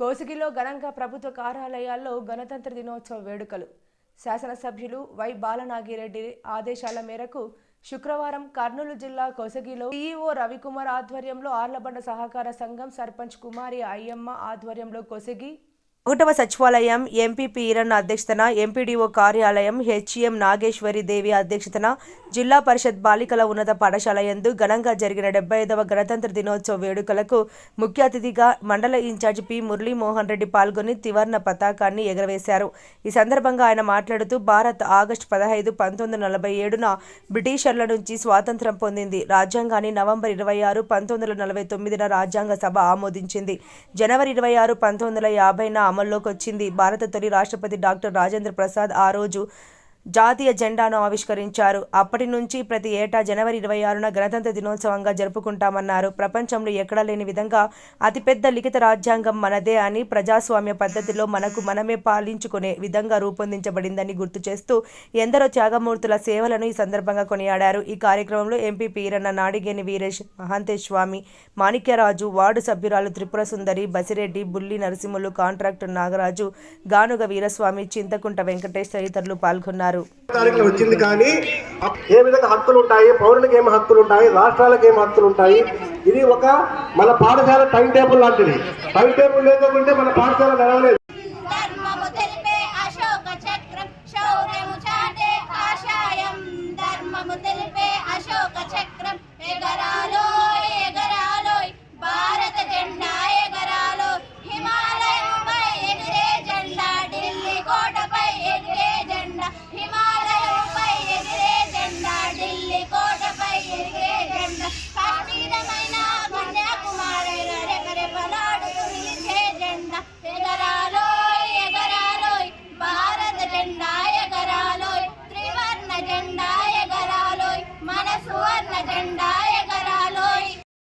కోసిగిలో ఘనంగా ప్రభుత్వ కార్యాలయాల్లో గణతంత్ర దినోత్సవ వేడుకలు. శాసనసభ్యులు వై బాలనాగిరెడ్డి ఆదేశాల మేరకు శుక్రవారం కర్నూలు జిల్లా కొసగిలో ఈఓ రవికుమార్ ఆధ్వర్యంలో ఆర్లబండ సహకార సంఘం సర్పంచ్ కుమారి అయ్యమ్మ ఆధ్వర్యంలో కొసగి ఒకటవ సచివాలయం ఎంపీపీ ఈరన్న అధ్యక్షతన ఎంపీడీఓ కార్యాలయం హెచ్ఎం నాగేశ్వరి దేవి అధ్యక్షతన జిల్లా పరిషత్ బాలికల ఉన్నత పాఠశాల యందు ఘనంగా జరిగిన డెబ్బై ఐదవ గణతంత్ర దినోత్సవ వేడుకలకు ముఖ్య అతిథిగా మండల ఇన్ఛార్జ్ పి మురళీమోహన్ రెడ్డి పాల్గొని త్రివర్ణ పతాకాన్ని ఎగరవేశారు. ఈ సందర్భంగా ఆయన మాట్లాడుతూ భారత్ ఆగస్టు పదహైదు పంతొమ్మిది వందల నలభై ఏడున బ్రిటిషర్ల నుంచి స్వాతంత్రం పొందింది. రాజ్యాంగాన్ని నవంబర్ ఇరవై ఆరు పంతొమ్మిది వందల నలభై తొమ్మిదిన రాజ్యాంగ సభ ఆమోదించింది. జనవరి ఇరవై ఆరు పంతొమ్మిది వందల యాభైన అమల్లోకి వచ్చింది భారత తొలి రాష్ట్రపతి డాక్టర్ రాజేంద్ర ప్రసాద్ ఆ రోజు జాతీయ జెండాను ఆవిష్కరించారు. అప్పటి నుంచి ప్రతి ఏటా జనవరి ఇరవై ఆరున గణతంత్ర దినోత్సవంగా జరుపుకుంటామన్నారు. ప్రపంచంలో ఎక్కడా లేని విధంగా అతిపెద్ద లిఖిత రాజ్యాంగం మనదే అని ప్రజాస్వామ్య పద్ధతిలో మనకు మనమే పాలించుకునే విధంగా రూపొందించబడిందని గుర్తు చేస్తూ ఎందరో త్యాగమూర్తుల సేవలను ఈ సందర్భంగా కొనియాడారు. ఈ కార్యక్రమంలో ఎంపీ పీరన్న నాడిగేని వీరేష్ మహాంతేష్ స్వామి మాణిక్యరాజు వార్డు సభ్యురాలు త్రిపుర సుందరి బసిరెడ్డి బుల్లి నరసింహులు కాంట్రాక్టర్ నాగరాజు గానుగ వీరస్వామి చింతకుంట వెంకటేష్ తదితరులు పాల్గొన్నారు. తారీఖులో వచ్చింది కానీ ఏ విధంగా హక్కులు ఉంటాయి పౌరులకు ఏం హక్కులు ఉంటాయి రాష్ట్రాలకు ఏం హక్కులు ఉంటాయి ఇది ఒక మన పాఠశాల టైం టేబుల్ లాంటిది. టైం టేబుల్ లేకపోతే మన పాఠశాల నడవలేదు. అశోక చక్రం